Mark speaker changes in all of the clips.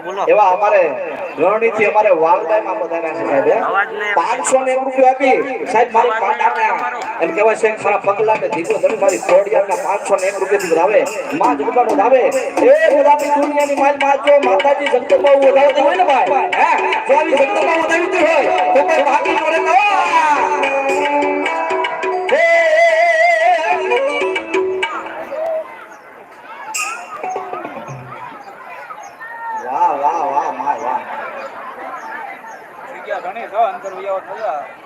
Speaker 1: બોલો.
Speaker 2: એવા અમારે રણનીતિ અમારે વાલદાયમાં બધાના છે સાહેબ રૂપિયા આપી. સાહેબ મારી પાંડાને એમ કહેવાય છે મારા પગલા ને ધીકો મારી ખોડિયાના પાંચસો એક રૂપિયા થી વધાવે માં જગબાનો વધાવે એ બધાની દુનિયાની માલમાં જો માતાજી જગદંબા વધાવતી હોય ને ભાઈ હે? જો આવી જગદંબા વધાવતી હોય તો કોઈ બાકી ન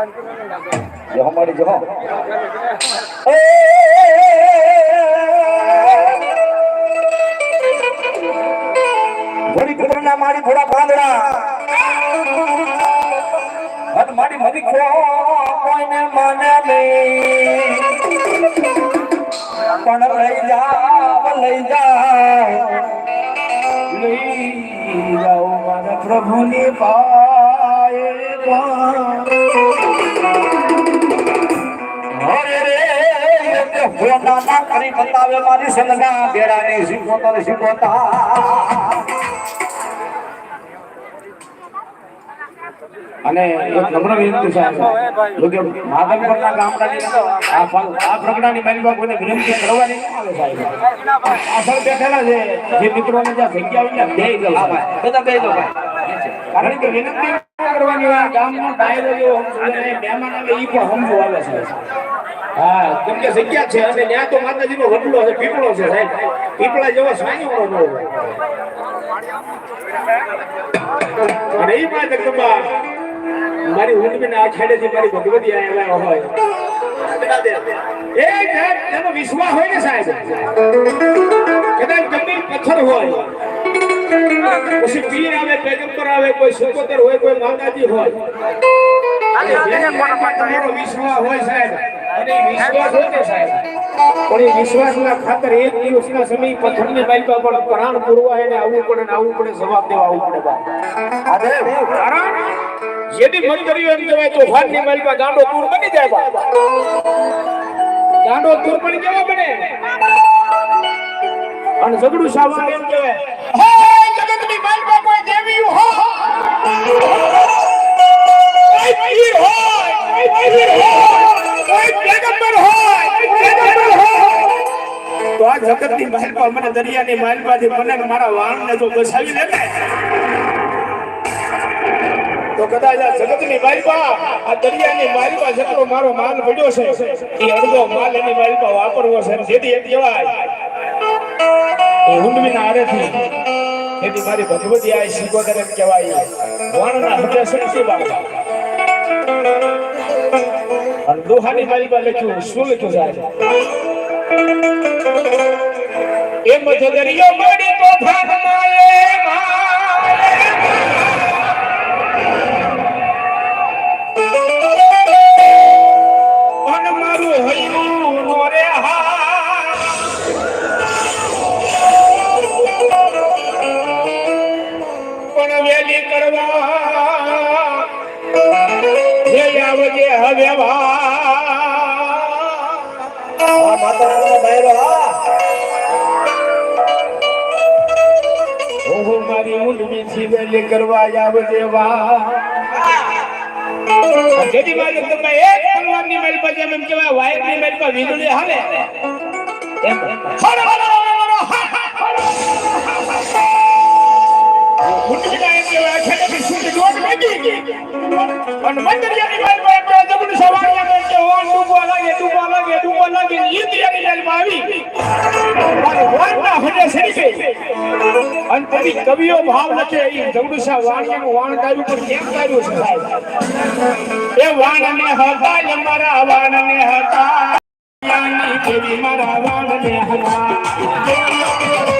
Speaker 2: જો મળી જો ઘોડી ઘોડના મારી ઘોડા પાંદડા હટ મારી મરી ખો કોઈને માને નહીં પણ લઈ જાવ લઈ જાવ લઈ જાઓ મારા પ્રભુની પાએ અને એક નમ્ર વિનંતી છે જોકે માધવપુરના ગામડાની આ આ પ્રગટાની કોઈને વિનંતી કરવાની આવે સાહેબ. પાછળ બેઠેલા છે. જે મિત્રોને જ્યાં જગ્યા હોય ત્યાં બે બધા બે ભાઈ. કારણ કે વિનંતી કરવાની હોય ગામનો ડાયરો જેવો સમજો મહેમાન આવે ઈ પણ સમજો આવે છે. હા, કેમ કે જગ્યા છે, અને ત્યાં તો માતાજીનો વડલો છે, પીપળો છે, સાહેબ. પીપળા જેવો સાંયો ન હોય. અને ઈ માં જગદંબા મારી ઊંડમીને આ છેડેથી મારી ભગવતી આવ્યા હોય. એ જેનો વિશ્વાસ હોય ને સાહેબ? કદાચ જમીન પથ્થર હોય. પછી પીર આવે પેગમ્બર આવે કોઈ સુકોતર હોય કોઈ માતાજી હોય. અને તમારો વિશ્વાસ હોય સાહેબ. અને વિશ્વાસ હોય ને સાહેબ. પણ એ વિશ્વાસના ખાતર એક દિવસના સમય પથ્થરની માલિકા પણ પ્રાણ પૂરવા એને આવવું પડે ને આવવું પડે જવાબ દેવા આવવું પડે બા. અરે કારણ જેની મન એમ કહેવાય તોફાનની માલિકા ગાંડો દૂર બની જાય બા. ગાંડો દૂર બની કેવો બને? અને ઝઘડું સાવન એમ કહેવાય. તો આ જગતની માલિકા મને દરિયાની માલિકાથી મને મારા વાણને જો બસાવી લે ને. તો કદાચ આ જગતની માલિકા આ દરિયાની માલિકા જેટલો મારો માલ પડ્યો છે, એ અડધો માલ એની માલિકા વાપરવો છે જેથી એ કહેવાય. ઊંડવીના આરેથી એથી મારી ભગવતી આ શીખોતર એમ કહેવાય. વાણના હૃદય શક્તિ બાબા અને દોહાની માલિકા લખ્યું, શું લખ્યું સાહેબ? એ મધ્ય દરિયો મળી તો ભાગ માય વેલી કરવા આવજે દેવા. જેથી મારી તમે એક તલવારની મારી પાસે એમ કહેવાય વાયરની મારી પાસે વીજળી હાલે એમ દોડ લાગી અને મંદરિયાની મારી પાસે બે જબડું કે હોન ડૂબવા લાગે ડૂબવા લાગે ડૂબવા લાગે પછી કવિઓ ભાવ લખે એ જગદુશા વાણિયાનું વાણ ગાયું પણ કેમ છે એ વાણને હતા મારા વાણને મારા વાણને હતા.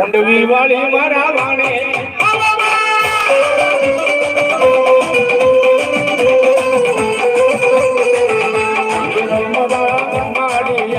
Speaker 2: ઊંડવી વાળી મારા વાણે માડી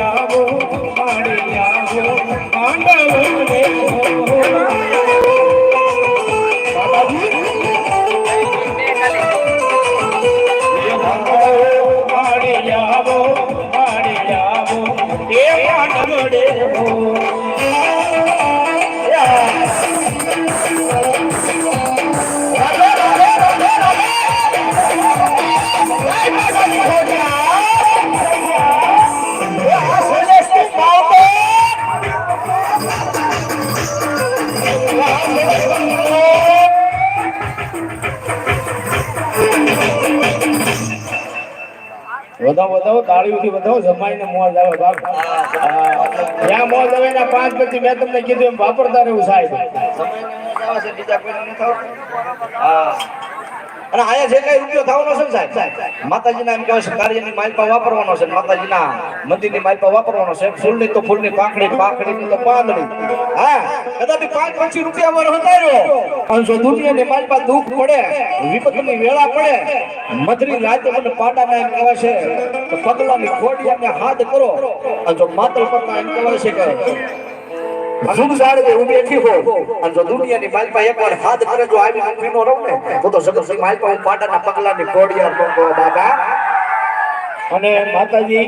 Speaker 2: વધાવો વધાવો તાળીઓથી વધાવો જમાઈને મોજ આવે બાપ. ત્યાં જ્યાં મોજ આવે એના પાંચ પછી મેં તમને કીધું એમ વાપરતા રહેવું સાહેબ.
Speaker 1: અને આયા જે કઈ રૂપિયો થવાનો છે ને સાહેબ માતાજીના એમ કહેવાય છે કાર્યની માલપા વાપરવાનો છે ને માતાજીના મંદિરની માલપા વાપરવાનો છે. ફૂલની તો ફૂલની પાંખડી પાંખડીની તો પાંદડી. હા કદાચ પાંચ પચીસ રૂપિયા મારો હતાર્યો અને જો દુનિયાની માલપા દુઃખ પડે વિપતની વેળા પડે મધરી રાતે મને પાડાના એમ કહેવાય છે તો પગલાની ખોડી અને હાથ કરો. અને જો માતલ પડતા એમ કહેવાય છે કે સારું હું બેઠી હો અને જો દુનિયાની માલપા એકવાર હાથ કરે, જો આવી નોકરી નો રહું ને તો તો જગતની માલપા હું પાડાના પગલાની બાબા.
Speaker 2: અને માતાજી,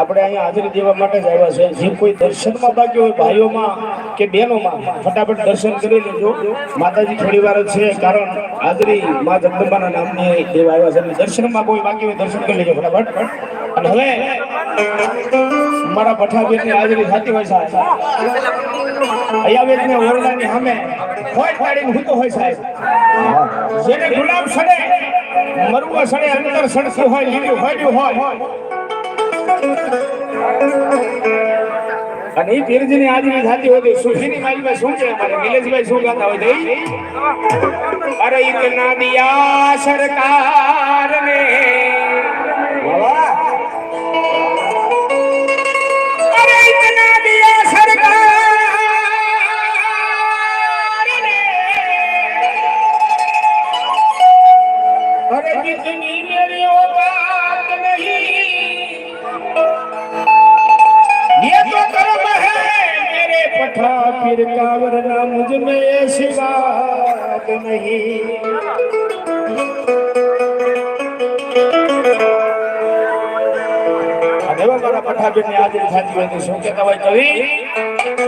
Speaker 2: આપણે અહીંયા હાજરી દેવા માટે જ આવ્યા છે. જે કોઈ દર્શનમાં બાકી હોય, ભાઈઓમાં કે બહેનોમાં, ફટાફટ દર્શન કરી લેજો. માતાજી થોડી વાર છે, કારણ હાજરી મા જગદંબાના નામની દેવા આવ્યા છે. દર્શનમાં કોઈ બાકી હોય, દર્શન કરી લેજો ફટાફટ. હવે મારા પઠાભીરની હાજરી થતી હોય સાહેબ. અયાબેન ને ઓરડા ની સામે હોય પાડીને હૂતો હોય સાહેબ. જેને ગુલાબ સડે, મરવા સડે અંદર સડતું હોય, લીલું હોય હોય. અને એ પીરજીની હાજરી થતી હોય સુખી ની મારીમાં શું છે અમારે? નિલેશભાઈ શું ગાતા હોય? અરે ઇતના દિયા સરકાર ને पठा फिर का वरना मुझ में ऐसी बात नहीं અને એવા મારા પઠાભીરની હાજરી થતી હોય તો શું કહેતા હોય કવિ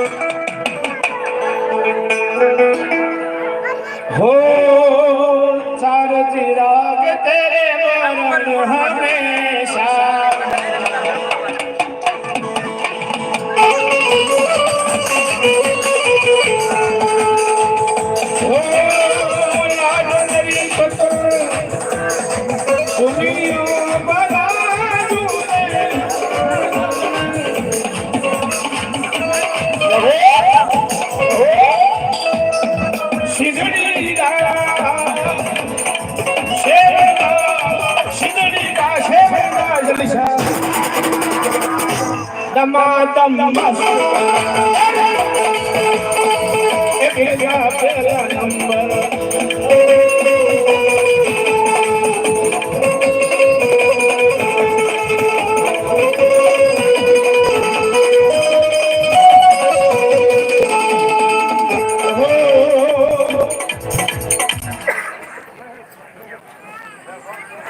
Speaker 2: ramadam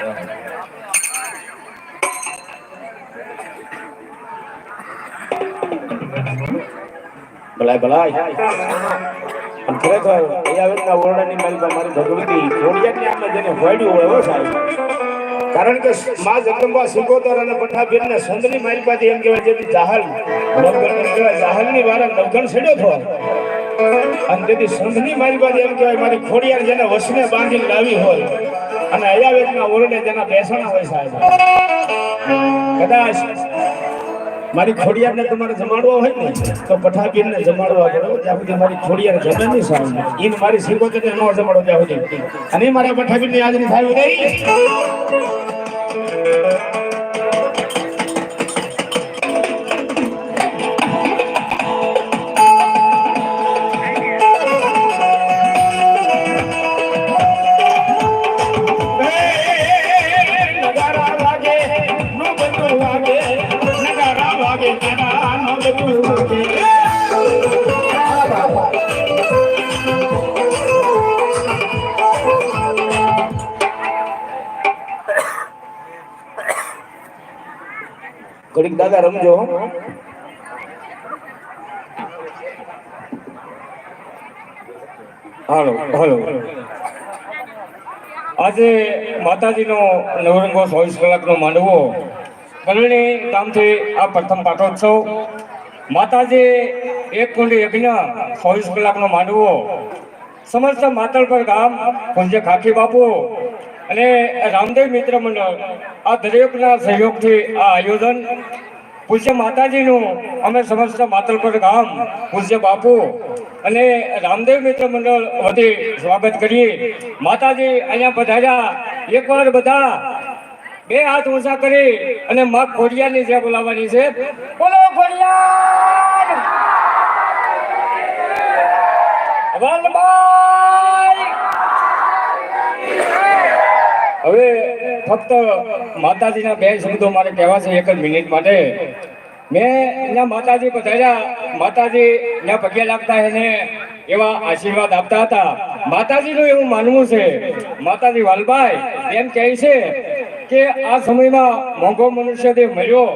Speaker 2: Thank you. Oh. ભલાય ભલાય અને ખરેખર અયાવેદના ઓરડાની માલિકા મારી ભગવતી જોડિયાની આમે જેને વાડ્યું હોય, હો સાહેબ. કારણ કે માં જગદંબા સિકોતર અને પઠાભીર ને સંતની માલિકાથી એમ કહેવાય જેથી જાહલ નવગણ કહેવાય, જાહલની વારા છેડ્યો થો અને તેથી સંતની માલિકાથી એમ કહેવાય, મારી ખોડિયાર જેને વસને બાંધીને લાવી હોય. અને અયાવેદના ઓરડે જેના બેસણા હોય સાહેબ. કદાચ મારી ખોડિયારને તમારે જમાડવા હોય ને, તો પઠાપીરને જમાડવા પડો ત્યાં સુધી મારી ખોડિયાર જમે નહીં સાહેબ એને મારી સિકોતરને ન જમાડો ત્યાં સુધી. અને મારા પઠાપીરની હાજરી થાય નહીં. દાદા રમજો.
Speaker 3: હાલો હાલો. આજે માતાજીનો નવરંગો ચોવીસ કલાકનો માંડવો. કલણી ગામથી આ પ્રથમ પાટોત્સવ. માતાજી એક કુંડી યજ્ઞ ચોવીસ કલાકનો માંડવો. સમસ્ત માતળપર ગામ પૂજ્ય ખાખી બાપુ અને રામદેવ મિત્ર મંડળ, આ દરેકના સહયોગથી આ આયોજન પૂજ્ય માતાજીનું અમે સમસ્ત માતલપર ગામ, પૂજ્ય બાપુ અને રામદેવ મિત્ર મંડળ વતી સ્વાગત કરીએ. માતાજી, અહીંયા પધાર્યા એકવાર બધા બે હાથ ઊંચા કરી અને મા ખોડિયાની જે બોલાવવાની છે. બોલો ખોડિયાર! હવે ફક્ત માતાજીના બે શબ્દો મારે કહેવા છે એક જ મિનિટ માટે. મેં એના માતાજી પધાર્યા. માતાજી ત્યાં પગે લાગતા એને એવા આશીર્વાદ આપતા હતા. માતાજીનું એવું માનવું છે. માતાજી વાલભાઈ એમ કહે છે કે આ સમયમાં મોંઘો મનુષ્ય જે મળ્યો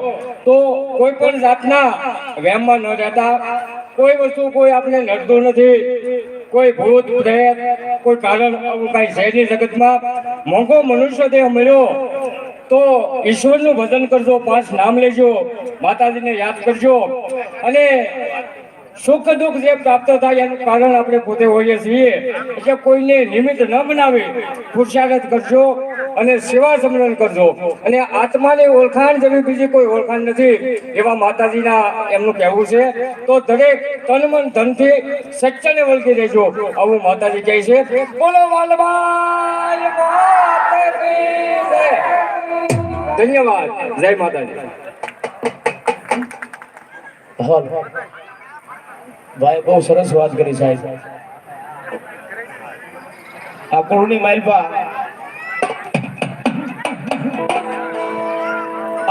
Speaker 3: તો કોઈ પણ જાતના વહેમમાં ન રહેતા. કોઈ વસ્તુ કોઈ આપણે નડતું નથી. કોઈ ભૂત, પ્રેત, કોઈ કારણ કઈ નહીં જગતમાં. મોંઘો મનુષ્ય દેહ મળ્યો તો ઈશ્વરનું ભજન કરજો, પાંચ નામ લેજો, માતાજીને યાદ કરજો. અને સુખ દુઃખ જે પ્રાપ્ત થાય એનું કારણ આપણે પોતે હોઈએ છીએ. એટલે કોઈને નિમિત્ત ન બનાવી પુરુષાર્થ કરજો. અને સેવા સમરણ કરજો. અને આત્માની ઓળખાણ જેવી બીજી કોઈ ઓળખાણ નથી એવા માતાજીના એમનું કહેવું છે. તો દરેક તન મન ધનથી સચ્ચને વળગી રહેજો. આવું માતાજી કહે છે. બોલો વાલભાઈ ધન્યવાદ. જય માતાજી.
Speaker 2: ભાઈ બહુ સરસ વાત કરી સાહેબ. આ કુળની માલપા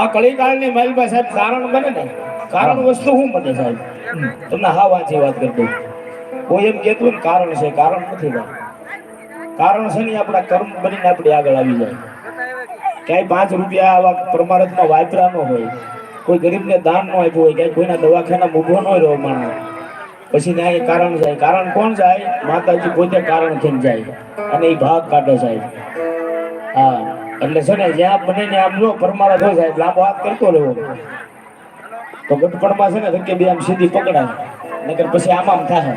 Speaker 2: આ કળીકાળની મહેલભાઈ સાહેબ કારણ બને ને કારણ વસ્તુ શું બને સાહેબ? તમને હા વાંચી વાત કરતો કોઈ એમ કહેતું ને કારણ છે કારણ નથી ભાઈ. કારણ છે ને આપણા કર્મ બનીને આપણે આગળ આવી જાય. ક્યાંય પાંચ રૂપિયા આવા પરમારથમાં વાપરા ન હોય. કોઈ ગરીબને દાન ન આપ્યું હોય ક્યાંય કોઈના દવાખાના ઊભો ન રહ્યો માણસ. પછી ત્યાં કારણ જાય કારણ કોણ જાય માતાજી પોતે કારણ થઈને જાય. અને એ ભાગ કાઢે સાહેબ. હા. એટલે છે ને, જ્યાં બને ને આમ જો, પરમારા હોય સાહેબ લાંબો હાથ કરતો રહ્યો તો ગટપણમાં છે ને ધક્કે બે આમ સીધી પકડાય, નકર પછી આમ આમ થાય.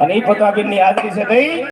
Speaker 2: અને એ પતાબીનની હાજરી છે નહીં